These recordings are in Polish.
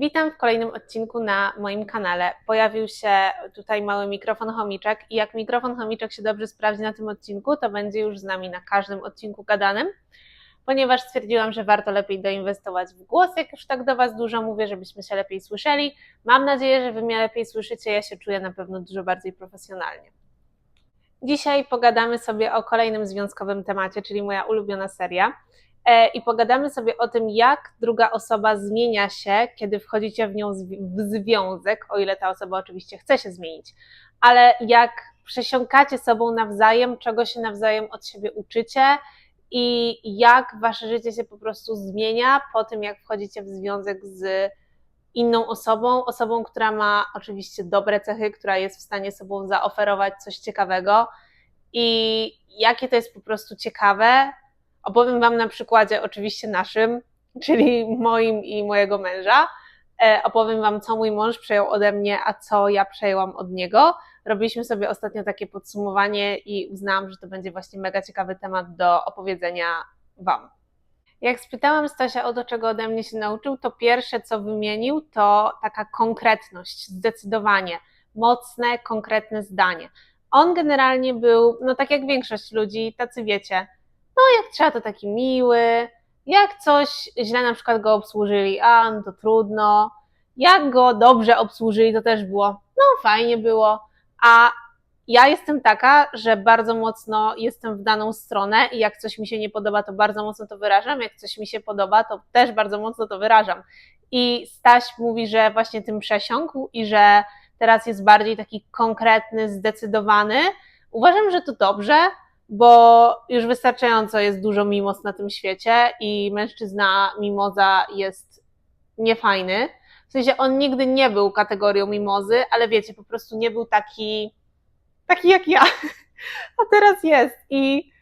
Witam w kolejnym odcinku na moim kanale. Pojawił się tutaj mały mikrofon chomiczek i jak mikrofon chomiczek się dobrze sprawdzi na tym odcinku, to będzie już z nami na każdym odcinku gadanym, ponieważ stwierdziłam, że warto lepiej doinwestować w głos, jak już tak do Was dużo mówię, żebyśmy się lepiej słyszeli. Mam nadzieję, że Wy mnie lepiej słyszycie, ja się czuję na pewno dużo bardziej profesjonalnie. Dzisiaj pogadamy sobie o kolejnym związkowym temacie, czyli moja ulubiona seria. E, I pogadamy sobie o tym, jak druga osoba zmienia się, kiedy wchodzicie w nią w związek, o ile ta osoba oczywiście chce się zmienić, ale jak przesiąkacie sobą nawzajem, czego się nawzajem od siebie uczycie i jak wasze życie się po prostu zmienia po tym, jak wchodzicie w związek z inną osobą, osobą, która ma oczywiście dobre cechy, która jest w stanie sobą zaoferować coś ciekawego i jakie to jest po prostu ciekawe. Opowiem Wam na przykładzie oczywiście naszym, czyli moim i mojego męża. E, Opowiem Wam, co mój mąż przejął ode mnie, a co ja przejęłam od niego. Robiliśmy sobie ostatnio takie podsumowanie i uznałam, że to będzie właśnie mega ciekawy temat do opowiedzenia Wam. Jak spytałam Stasia o to, czego ode mnie się nauczył, to pierwsze, co wymienił, to taka konkretność, zdecydowanie, mocne, konkretne zdanie. On generalnie był, no tak jak większość ludzi, tacy wiecie, no jak trzeba, to taki miły, jak coś źle na przykład go obsłużyli, a no to trudno, jak go dobrze obsłużyli, to też było, no fajnie było, a ja jestem taka, że bardzo mocno jestem w daną stronę i jak coś mi się nie podoba, to bardzo mocno to wyrażam, jak coś mi się podoba, to też bardzo mocno to wyrażam. I Staś mówi, że właśnie tym przesiąkł i że teraz jest bardziej taki konkretny, zdecydowany. Uważam, że to dobrze, bo już wystarczająco jest dużo mimos na tym świecie i mężczyzna mimoza jest niefajny. W sensie on nigdy nie był kategorią mimozy, ale wiecie, po prostu nie był taki, taki jak ja. A teraz jest. I,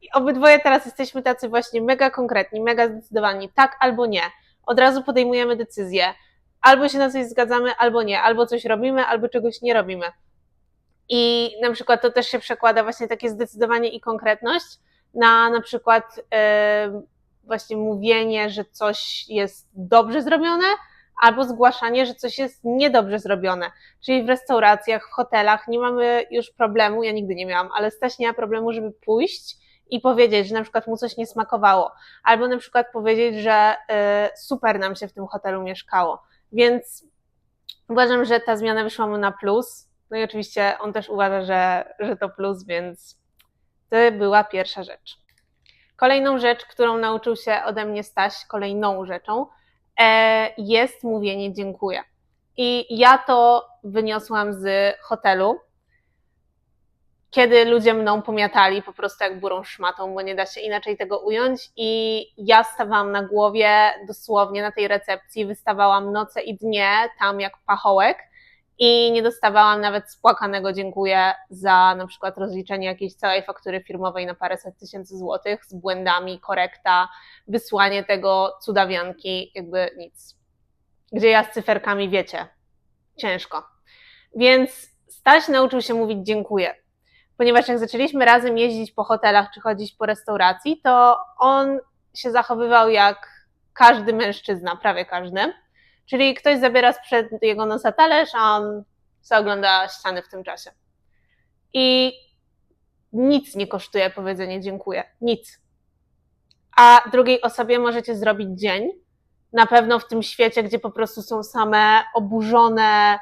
I obydwoje teraz jesteśmy tacy właśnie mega konkretni, mega zdecydowani, tak albo nie. Od razu podejmujemy decyzję. Albo się na coś zgadzamy, albo nie. Albo coś robimy, albo czegoś nie robimy. I na przykład to też się przekłada właśnie takie zdecydowanie i konkretność na na przykład właśnie mówienie, że coś jest dobrze zrobione, albo zgłaszanie, że coś jest niedobrze zrobione. Czyli w restauracjach, w hotelach nie mamy już problemu, ja nigdy nie miałam, ale Staś nie ma problemu, żeby pójść i powiedzieć, że na przykład mu coś nie smakowało, albo na przykład powiedzieć, że e, super nam się w tym hotelu mieszkało. Więc uważam, że ta zmiana wyszła mu na plus. No i oczywiście on też uważa, że, że to plus, więc to była pierwsza rzecz. Kolejną rzecz, którą nauczył się ode mnie Staś, kolejną rzeczą, e, jest mówienie dziękuję. I ja to wyniosłam z hotelu, kiedy ludzie mną pomiatali po prostu jak burą szmatą, bo nie da się inaczej tego ująć. I ja stawałam na głowie dosłownie na tej recepcji, wystawałam noce i dnie tam jak pachołek i nie dostawałam nawet spłakanego dziękuję za na przykład rozliczenie jakiejś całej faktury firmowej na paręset tysięcy złotych z błędami, korekta, wysłanie tego cudawianki, jakby nic. Gdzie ja z cyferkami, wiecie, ciężko. Więc Staś nauczył się mówić dziękuję. Ponieważ jak zaczęliśmy razem jeździć po hotelach czy chodzić po restauracji, to on się zachowywał jak każdy mężczyzna, prawie każdy. Czyli ktoś zabiera sprzed jego nosa talerz, a on zaogląda ściany w tym czasie. I nic nie kosztuje powiedzenie dziękuję. Nic. A drugiej osobie możecie zrobić dzień. Na pewno w tym świecie, gdzie po prostu są same oburzone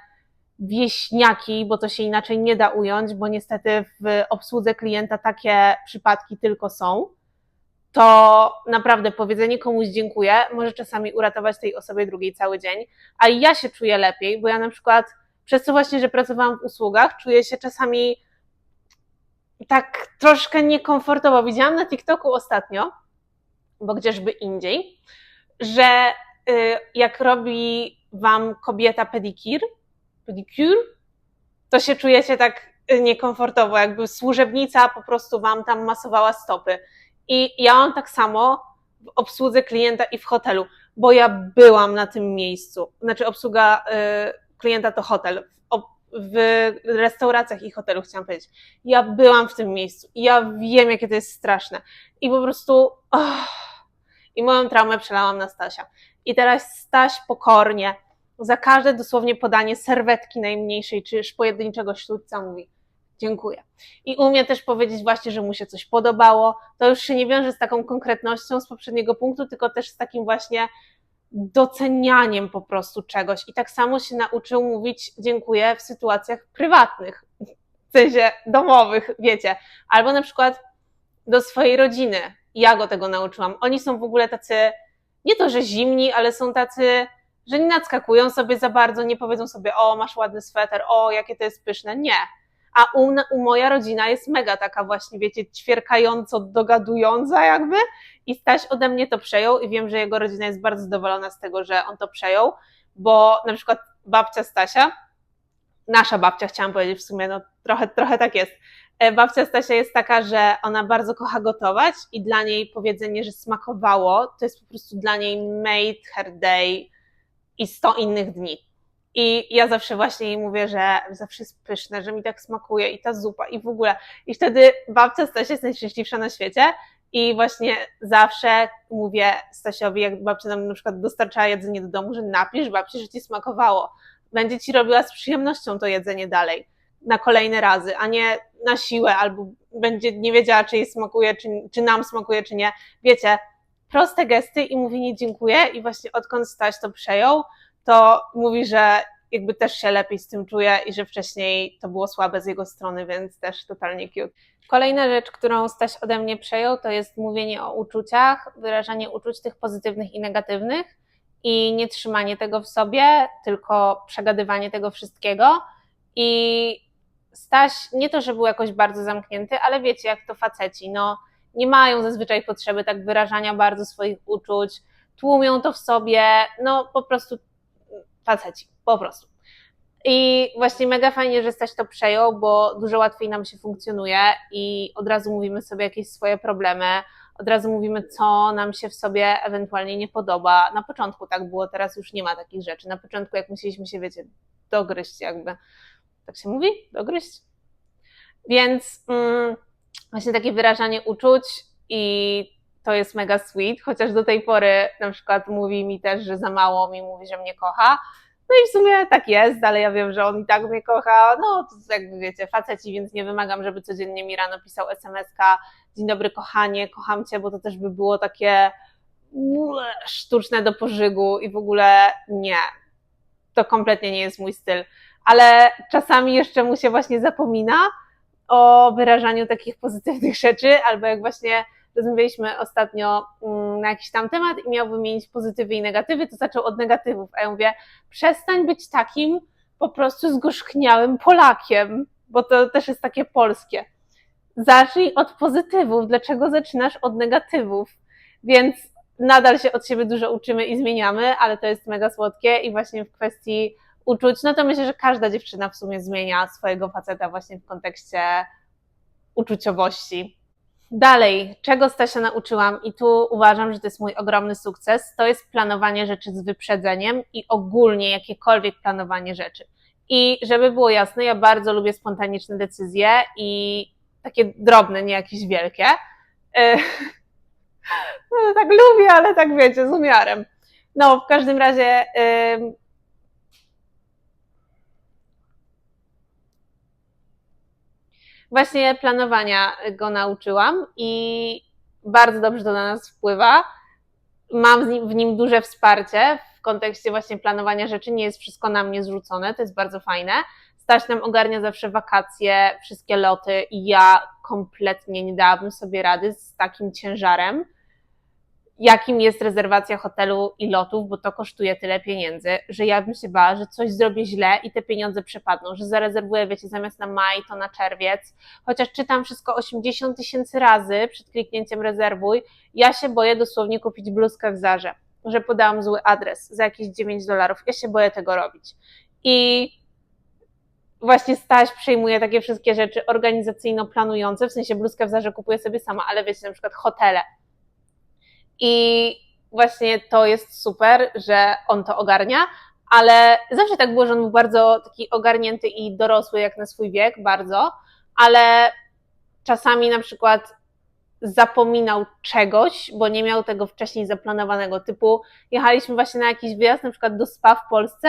wieśniaki, bo to się inaczej nie da ująć, bo niestety w obsłudze klienta takie przypadki tylko są to naprawdę powiedzenie komuś dziękuję może czasami uratować tej osobie drugiej cały dzień, a ja się czuję lepiej, bo ja na przykład przez to właśnie, że pracowałam w usługach, czuję się czasami tak troszkę niekomfortowo. Widziałam na TikToku ostatnio, bo gdzieżby indziej, że y, jak robi wam kobieta pedikir, pedicure, to się czujecie tak y, niekomfortowo, jakby służebnica po prostu wam tam masowała stopy. I ja mam tak samo w obsłudze klienta i w hotelu, bo ja byłam na tym miejscu. Znaczy, obsługa y, klienta to hotel. W, restauracjach i hotelu chciałam powiedzieć. Ja byłam w tym miejscu i ja wiem, jakie to jest straszne. I po prostu. Oh, I moją traumę przelałam na Stasia. I teraz Staś pokornie za każde dosłownie podanie serwetki najmniejszej, czy pojedynczego ślubca mówi dziękuję. I umie też powiedzieć właśnie, że mu się coś podobało. To już się nie wiąże z taką konkretnością z poprzedniego punktu, tylko też z takim właśnie docenianiem po prostu czegoś. I tak samo się nauczył mówić dziękuję w sytuacjach prywatnych, w sensie domowych, wiecie. Albo na przykład do swojej rodziny. Ja go tego nauczyłam. Oni są w ogóle tacy, nie to, że zimni, ale są tacy, że nie nadskakują sobie za bardzo, nie powiedzą sobie, o, masz ładny sweter, o, jakie to jest pyszne. Nie. A u, u moja rodzina jest mega taka właśnie, wiecie, ćwierkająco dogadująca jakby i Staś ode mnie to przejął i wiem, że jego rodzina jest bardzo zadowolona z tego, że on to przejął, bo na przykład babcia Stasia, nasza babcia chciałam powiedzieć w sumie, no trochę, trochę tak jest, e, babcia Stasia jest taka, że ona bardzo kocha gotować i dla niej powiedzenie, że smakowało, to jest po prostu dla niej made her day i sto innych dni. I ja zawsze właśnie jej mówię, że zawsze jest pyszne, że mi tak smakuje i ta zupa i w ogóle. I wtedy babcia Stasia jest najszczęśliwsza na świecie i właśnie zawsze mówię Stasiowi, jak babcia nam na przykład dostarcza jedzenie do domu, że napisz babci, że ci smakowało. Będzie ci robiła z przyjemnością to jedzenie dalej, na kolejne razy, a nie na siłę, albo będzie nie wiedziała, czy jej smakuje, czy, czy nam smakuje, czy nie. Wiecie, proste gesty i mówienie dziękuję i właśnie odkąd Staś to przejął, to mówi, że jakby też się lepiej z tym czuje i że wcześniej to było słabe z jego strony, więc też totalnie cute. Kolejna rzecz, którą Staś ode mnie przejął, to jest mówienie o uczuciach, wyrażanie uczuć tych pozytywnych i negatywnych i nie trzymanie tego w sobie, tylko przegadywanie tego wszystkiego. I Staś nie to, że był jakoś bardzo zamknięty, ale wiecie, jak to faceci, no nie mają zazwyczaj potrzeby tak wyrażania bardzo swoich uczuć, tłumią to w sobie, no po prostu faceci, po prostu. I właśnie mega fajnie, że Staś to przejął, bo dużo łatwiej nam się funkcjonuje i od razu mówimy sobie jakieś swoje problemy, od razu mówimy, co nam się w sobie ewentualnie nie podoba. Na początku tak było, teraz już nie ma takich rzeczy. Na początku, jak musieliśmy się, wiecie, dogryźć, jakby. Tak się mówi? Dogryźć? Więc mm, właśnie takie wyrażanie uczuć i to jest mega sweet, chociaż do tej pory na przykład mówi mi też, że za mało mi mówi, że mnie kocha. No i w sumie tak jest, ale ja wiem, że on i tak mnie kocha. No to jakby wiecie, faceci, więc nie wymagam, żeby codziennie mi rano pisał SMS-ka Dzień dobry kochanie, kocham cię, bo to też by było takie sztuczne do pożygu i w ogóle nie. To kompletnie nie jest mój styl. Ale czasami jeszcze mu się właśnie zapomina o wyrażaniu takich pozytywnych rzeczy, albo jak właśnie rozmawialiśmy ostatnio mm, na jakiś tam temat i miał wymienić pozytywy i negatywy, to zaczął od negatywów. A ja mówię, przestań być takim po prostu zgorzchniałym Polakiem, bo to też jest takie polskie. Zacznij od pozytywów. Dlaczego zaczynasz od negatywów? Więc nadal się od siebie dużo uczymy i zmieniamy, ale to jest mega słodkie i właśnie w kwestii uczuć, no to myślę, że każda dziewczyna w sumie zmienia swojego faceta właśnie w kontekście uczuciowości. Dalej, czego Stasia nauczyłam i tu uważam, że to jest mój ogromny sukces, to jest planowanie rzeczy z wyprzedzeniem i ogólnie jakiekolwiek planowanie rzeczy. I żeby było jasne, ja bardzo lubię spontaniczne decyzje i takie drobne, nie jakieś wielkie. E, no, tak lubię, ale tak wiecie, z umiarem. No, w każdym razie właśnie planowania go nauczyłam i bardzo dobrze to na nas wpływa. Mam w nim duże wsparcie w kontekście właśnie planowania rzeczy, nie jest wszystko na mnie zrzucone, to jest bardzo fajne. Staś nam ogarnia zawsze wakacje, wszystkie loty i ja kompletnie nie dałabym sobie rady z takim ciężarem jakim jest rezerwacja hotelu i lotów, bo to kosztuje tyle pieniędzy, że ja bym się bała, że coś zrobię źle i te pieniądze przepadną, że zarezerwuję, wiecie, zamiast na maj, to na czerwiec. Chociaż czytam wszystko 80 tysięcy razy przed kliknięciem rezerwuj, ja się boję dosłownie kupić bluzkę w Zarze, że podałam zły adres za jakieś 9 dolarów. Ja się boję tego robić. I właśnie Staś przejmuje takie wszystkie rzeczy organizacyjno-planujące, w sensie bluzkę w Zarze kupuję sobie sama, ale wiecie, na przykład hotele, i właśnie to jest super, że on to ogarnia, ale zawsze tak było, że on był bardzo taki ogarnięty i dorosły jak na swój wiek, bardzo, ale czasami na przykład zapominał czegoś, bo nie miał tego wcześniej zaplanowanego. Typu jechaliśmy właśnie na jakiś wyjazd, na przykład do spa w Polsce,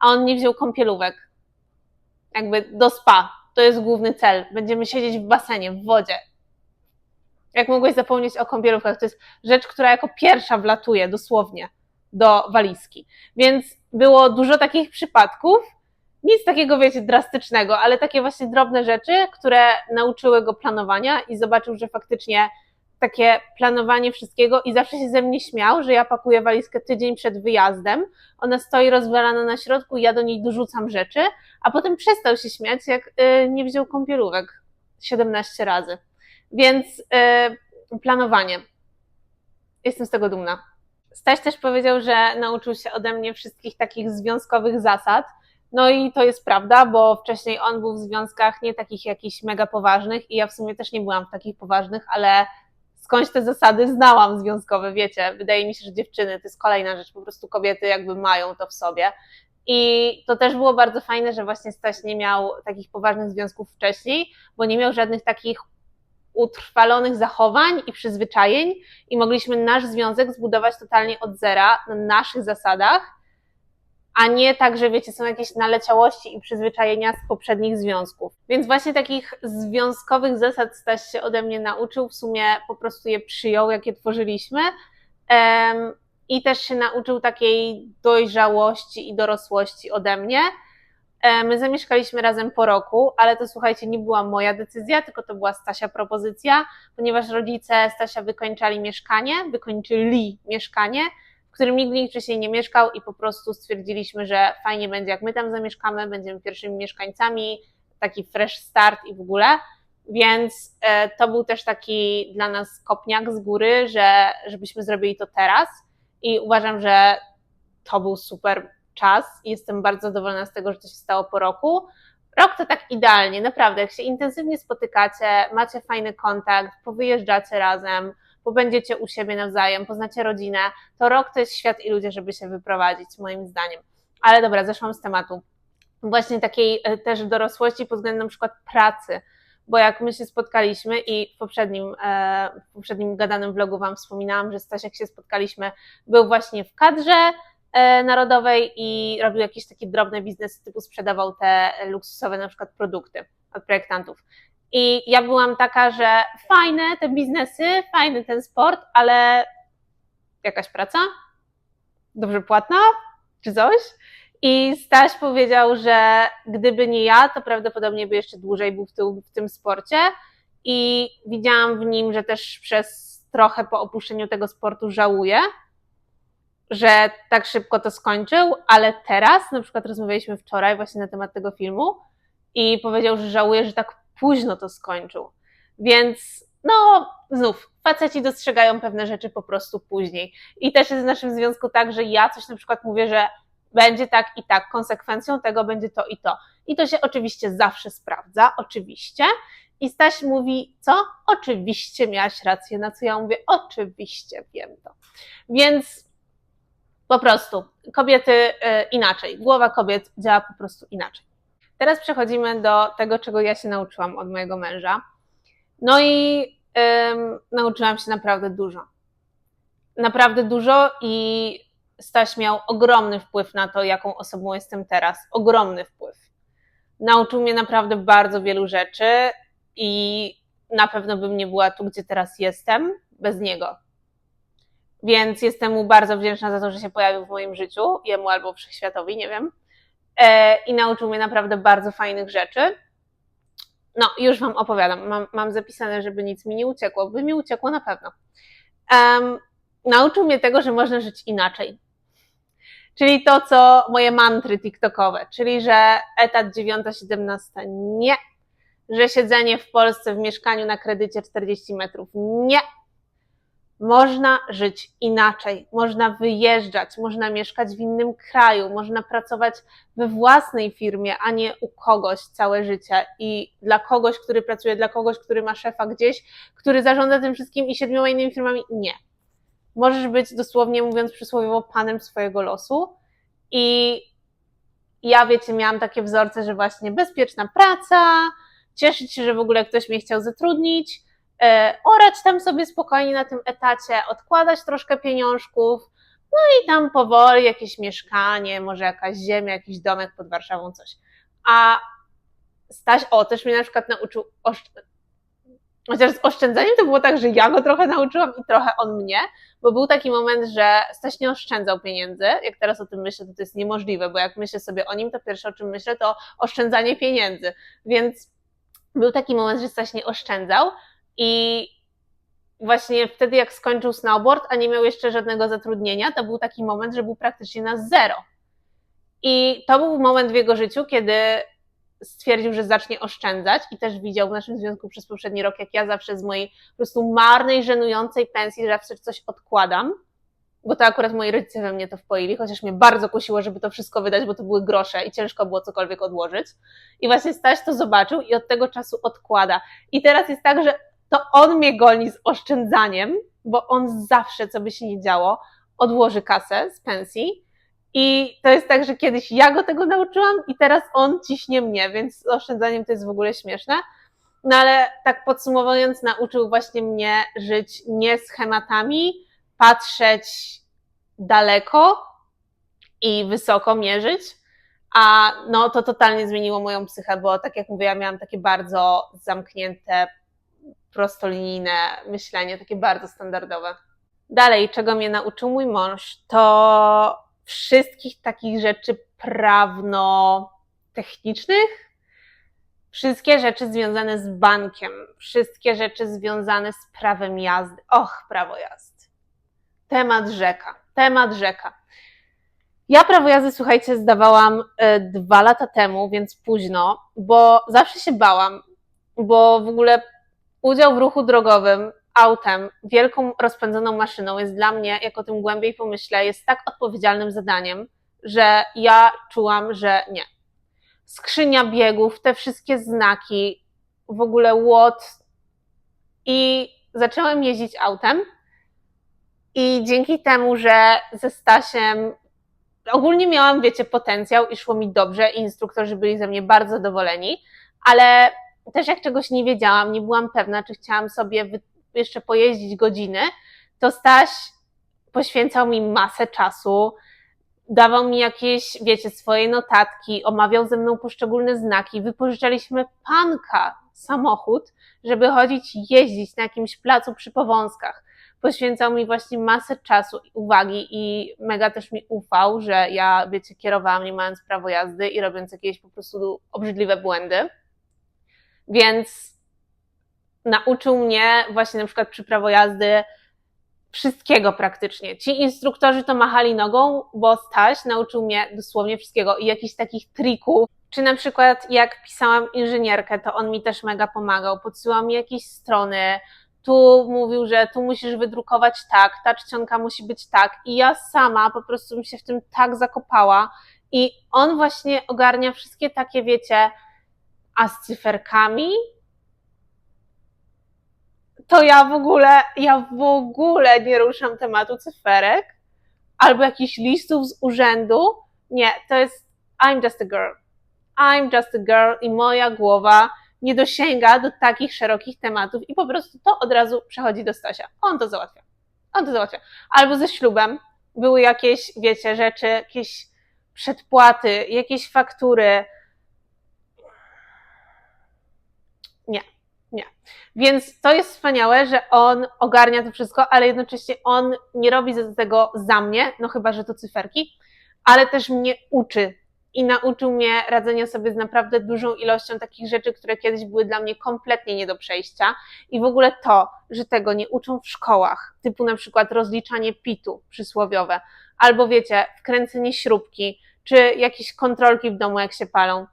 a on nie wziął kąpielówek. Jakby do spa. To jest główny cel. Będziemy siedzieć w basenie, w wodzie. Jak mogłeś zapomnieć o kąpielówkach? To jest rzecz, która jako pierwsza wlatuje dosłownie do walizki. Więc było dużo takich przypadków. Nic takiego, wiecie, drastycznego, ale takie właśnie drobne rzeczy, które nauczyły go planowania i zobaczył, że faktycznie takie planowanie wszystkiego i zawsze się ze mnie śmiał, że ja pakuję walizkę tydzień przed wyjazdem, ona stoi rozwalana na środku ja do niej dorzucam rzeczy, a potem przestał się śmiać, jak y, nie wziął kąpielówek 17 razy. Więc y, planowanie. Jestem z tego dumna. Staś też powiedział, że nauczył się ode mnie wszystkich takich związkowych zasad. No i to jest prawda, bo wcześniej on był w związkach nie takich jakichś mega poważnych i ja w sumie też nie byłam w takich poważnych, ale skądś te zasady znałam związkowe, wiecie. Wydaje mi się, że dziewczyny to jest kolejna rzecz, po prostu kobiety jakby mają to w sobie. I to też było bardzo fajne, że właśnie Staś nie miał takich poważnych związków wcześniej, bo nie miał żadnych takich utrwalonych zachowań i przyzwyczajeń i mogliśmy nasz związek zbudować totalnie od zera, na naszych zasadach, a nie tak, że wiecie, są jakieś naleciałości i przyzwyczajenia z poprzednich związków. Więc właśnie takich związkowych zasad Staś się ode mnie nauczył, w sumie po prostu je przyjął, jak je tworzyliśmy. Um, I też się nauczył takiej dojrzałości i dorosłości ode mnie. My zamieszkaliśmy razem po roku, ale to słuchajcie, nie była moja decyzja, tylko to była Stasia propozycja, ponieważ rodzice Stasia wykończali mieszkanie, wykończyli mieszkanie, w którym nigdy wcześniej nie mieszkał i po prostu stwierdziliśmy, że fajnie będzie, jak my tam zamieszkamy, będziemy pierwszymi mieszkańcami, taki fresh start i w ogóle. Więc e, to był też taki dla nas kopniak z góry, że żebyśmy zrobili to teraz. I uważam, że to był super czas i jestem bardzo zadowolona z tego, że to się stało po roku. Rok to tak idealnie, naprawdę. Jak się intensywnie spotykacie, macie fajny kontakt, powyjeżdżacie razem, pobędziecie u siebie nawzajem, poznacie rodzinę, to rok to jest świat i ludzie, żeby się wyprowadzić, moim zdaniem. Ale dobra, zeszłam z tematu. Właśnie takiej e, też dorosłości pod względem na przykład pracy, bo jak my się spotkaliśmy i w poprzednim, e, w poprzednim gadanym vlogu Wam wspominałam, że Stasiek się spotkaliśmy, był właśnie w kadrze, narodowej i robił jakieś takie drobne biznesy, typu sprzedawał te luksusowe na przykład produkty od projektantów. I ja byłam taka, że fajne te biznesy, fajny ten sport, ale jakaś praca? Dobrze płatna? Czy coś? I Staś powiedział, że gdyby nie ja, to prawdopodobnie by jeszcze dłużej był w, w tym sporcie. I widziałam w nim, że też przez trochę po opuszczeniu tego sportu żałuje, że tak szybko to skończył, ale teraz, na przykład rozmawialiśmy wczoraj właśnie na temat tego filmu i powiedział, że żałuje, że tak późno to skończył. Więc no, znów, faceci dostrzegają pewne rzeczy po prostu później. I też jest w naszym związku tak, że ja coś na przykład mówię, że będzie tak i tak, konsekwencją tego będzie to i to. I to się oczywiście zawsze sprawdza, oczywiście. I Staś mówi, co? Oczywiście miałaś rację, na co ja mówię, oczywiście wiem to. Więc po prostu kobiety y, inaczej. Głowa kobiet działa po prostu inaczej. Teraz przechodzimy do tego, czego ja się nauczyłam od mojego męża. No i ym, nauczyłam się naprawdę dużo. Naprawdę dużo i Staś miał ogromny wpływ na to, jaką osobą jestem teraz. Ogromny wpływ. Nauczył mnie naprawdę bardzo wielu rzeczy i na pewno bym nie była tu, gdzie teraz jestem, bez niego. Więc jestem mu bardzo wdzięczna za to, że się pojawił w moim życiu, jemu albo wszechświatowi, nie wiem. E, I nauczył mnie naprawdę bardzo fajnych rzeczy. No, już Wam opowiadam. Mam, mam zapisane, żeby nic mi nie uciekło, by mi uciekło na pewno. Um, nauczył mnie tego, że można żyć inaczej. Czyli to, co moje mantry TikTokowe, czyli że etat 9-17 nie, że siedzenie w Polsce w mieszkaniu na kredycie 40 metrów nie, można żyć inaczej, można wyjeżdżać, można mieszkać w innym kraju, można pracować we własnej firmie, a nie u kogoś całe życie i dla kogoś, który pracuje, dla kogoś, który ma szefa gdzieś, który zarządza tym wszystkim i siedmioma innymi firmami. Nie. Możesz być dosłownie mówiąc przysłowiowo panem swojego losu i ja, wiecie, miałam takie wzorce, że właśnie bezpieczna praca, cieszyć się, że w ogóle ktoś mnie chciał zatrudnić, orać tam sobie spokojnie na tym etacie, odkładać troszkę pieniążków, no i tam powoli jakieś mieszkanie, może jakaś ziemia, jakiś domek pod Warszawą, coś. A Staś, o, też mnie na przykład nauczył, chociaż z oszczędzaniem to było tak, że ja go trochę nauczyłam i trochę on mnie, bo był taki moment, że Staś nie oszczędzał pieniędzy. Jak teraz o tym myślę, to to jest niemożliwe, bo jak myślę sobie o nim, to pierwsze o czym myślę, to oszczędzanie pieniędzy. Więc był taki moment, że Staś nie oszczędzał i właśnie wtedy, jak skończył snowboard, a nie miał jeszcze żadnego zatrudnienia, to był taki moment, że był praktycznie na zero. I to był moment w jego życiu, kiedy stwierdził, że zacznie oszczędzać i też widział w naszym związku przez poprzedni rok, jak ja zawsze z mojej po prostu marnej, żenującej pensji zawsze coś odkładam, bo to akurat moi rodzice we mnie to wpoili, chociaż mnie bardzo kusiło, żeby to wszystko wydać, bo to były grosze i ciężko było cokolwiek odłożyć. I właśnie Staś to zobaczył i od tego czasu odkłada. I teraz jest tak, że to on mnie goni z oszczędzaniem, bo on zawsze, co by się nie działo, odłoży kasę z pensji. I to jest tak, że kiedyś ja go tego nauczyłam i teraz on ciśnie mnie, więc z oszczędzaniem to jest w ogóle śmieszne. No ale tak podsumowując, nauczył właśnie mnie żyć nie schematami, patrzeć daleko i wysoko mierzyć, a no to totalnie zmieniło moją psychę, bo tak jak mówię, ja miałam takie bardzo zamknięte, prostolinijne myślenie, takie bardzo standardowe. Dalej, czego mnie nauczył mój mąż, to wszystkich takich rzeczy prawno-technicznych, wszystkie rzeczy związane z bankiem, wszystkie rzeczy związane z prawem jazdy. Och, prawo jazdy. Temat rzeka, temat rzeka. Ja prawo jazdy, słuchajcie, zdawałam e, dwa lata temu, więc późno, bo zawsze się bałam, bo w ogóle udział w ruchu drogowym autem, wielką rozpędzoną maszyną jest dla mnie, jak o tym głębiej pomyślę, jest tak odpowiedzialnym zadaniem, że ja czułam, że nie. Skrzynia biegów, te wszystkie znaki, w ogóle łot i zaczęłam jeździć autem i dzięki temu, że ze Stasiem ogólnie miałam, wiecie, potencjał i szło mi dobrze i instruktorzy byli ze mnie bardzo zadowoleni, ale też jak czegoś nie wiedziałam, nie byłam pewna, czy chciałam sobie jeszcze pojeździć godziny, to Staś poświęcał mi masę czasu, dawał mi jakieś, wiecie, swoje notatki, omawiał ze mną poszczególne znaki, wypożyczaliśmy panka samochód, żeby chodzić jeździć na jakimś placu przy powązkach. Poświęcał mi właśnie masę czasu i uwagi i mega też mi ufał, że ja, wiecie, kierowałam nie mając prawo jazdy i robiąc jakieś po prostu obrzydliwe błędy. Więc nauczył mnie właśnie na przykład przy prawo jazdy wszystkiego praktycznie. Ci instruktorzy to machali nogą, bo Staś nauczył mnie dosłownie wszystkiego i jakichś takich trików. Czy na przykład jak pisałam inżynierkę, to on mi też mega pomagał, podsyłał mi jakieś strony, tu mówił, że tu musisz wydrukować tak, ta czcionka musi być tak i ja sama po prostu mi się w tym tak zakopała i on właśnie ogarnia wszystkie takie, wiecie, a z cyferkami to ja w ogóle, ja w ogóle nie ruszam tematu cyferek albo jakichś listów z urzędu. Nie, to jest I'm just a girl. I'm just a girl i moja głowa nie dosięga do takich szerokich tematów i po prostu to od razu przechodzi do Stasia. On to załatwia. On to załatwia. Albo ze ślubem były jakieś, wiecie, rzeczy, jakieś przedpłaty, jakieś faktury. Nie. Więc to jest wspaniałe, że on ogarnia to wszystko, ale jednocześnie on nie robi tego za mnie, no chyba, że to cyferki, ale też mnie uczy i nauczył mnie radzenia sobie z naprawdę dużą ilością takich rzeczy, które kiedyś były dla mnie kompletnie nie do przejścia. I w ogóle to, że tego nie uczą w szkołach, typu na przykład rozliczanie pitu przysłowiowe, albo wiecie, wkręcenie śrubki, czy jakieś kontrolki w domu, jak się palą.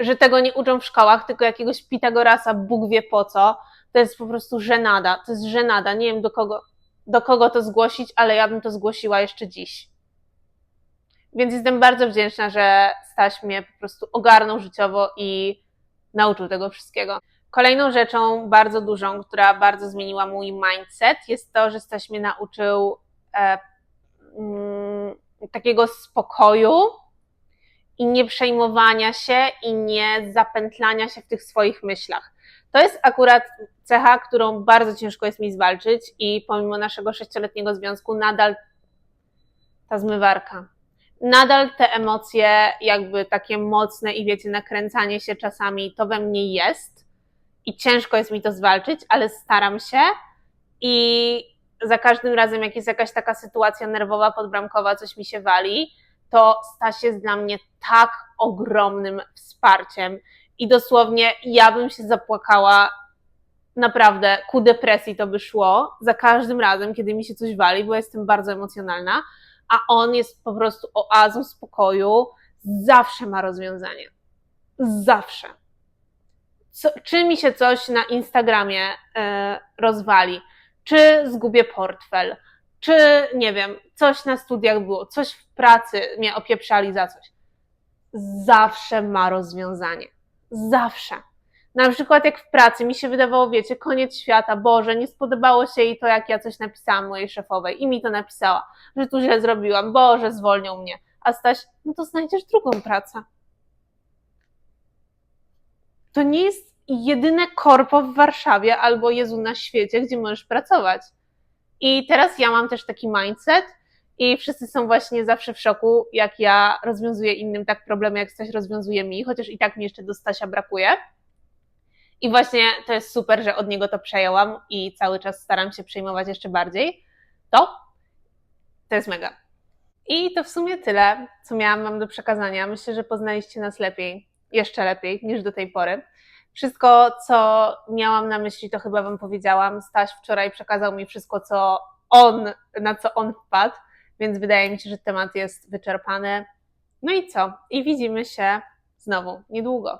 Że tego nie uczą w szkołach, tylko jakiegoś Pitagorasa, Bóg wie po co, to jest po prostu żenada. To jest żenada. Nie wiem do kogo, do kogo to zgłosić, ale ja bym to zgłosiła jeszcze dziś. Więc jestem bardzo wdzięczna, że Staś mnie po prostu ogarnął życiowo i nauczył tego wszystkiego. Kolejną rzeczą bardzo dużą, która bardzo zmieniła mój mindset, jest to, że Staś mnie nauczył e, mm, takiego spokoju i nie przejmowania się i nie zapętlania się w tych swoich myślach. To jest akurat cecha, którą bardzo ciężko jest mi zwalczyć i pomimo naszego sześcioletniego związku nadal ta zmywarka. Nadal te emocje, jakby takie mocne i wiecie, nakręcanie się czasami, to we mnie jest i ciężko jest mi to zwalczyć, ale staram się i za każdym razem, jak jest jakaś taka sytuacja nerwowa, podbramkowa, coś mi się wali, to Staś jest dla mnie tak ogromnym wsparciem i dosłownie ja bym się zapłakała naprawdę ku depresji to by szło za każdym razem, kiedy mi się coś wali, bo jestem bardzo emocjonalna, a on jest po prostu oazą spokoju, zawsze ma rozwiązanie. Zawsze. Co, czy mi się coś na Instagramie e, rozwali, czy zgubię portfel, czy nie wiem, coś na studiach było, coś w pracy mnie opieprzali za coś. Zawsze ma rozwiązanie. Zawsze. Na przykład jak w pracy mi się wydawało, wiecie, koniec świata, Boże, nie spodobało się jej to, jak ja coś napisałam mojej szefowej i mi to napisała, że tu źle zrobiłam, Boże, zwolnią mnie. A Staś, no to znajdziesz drugą pracę. To nie jest jedyne korpo w Warszawie albo Jezu na świecie, gdzie możesz pracować. I teraz ja mam też taki mindset i wszyscy są właśnie zawsze w szoku, jak ja rozwiązuję innym tak problemy, jak Staś rozwiązuje mi, chociaż i tak mi jeszcze do Stasia brakuje. I właśnie to jest super, że od niego to przejęłam i cały czas staram się przejmować jeszcze bardziej. To to jest mega. I to w sumie tyle, co miałam Wam do przekazania. Myślę, że poznaliście nas lepiej, jeszcze lepiej niż do tej pory. Wszystko, co miałam na myśli, to chyba Wam powiedziałam. Staś wczoraj przekazał mi wszystko, co on, na co on wpadł, więc wydaje mi się, że temat jest wyczerpany. No i co? I widzimy się znowu niedługo.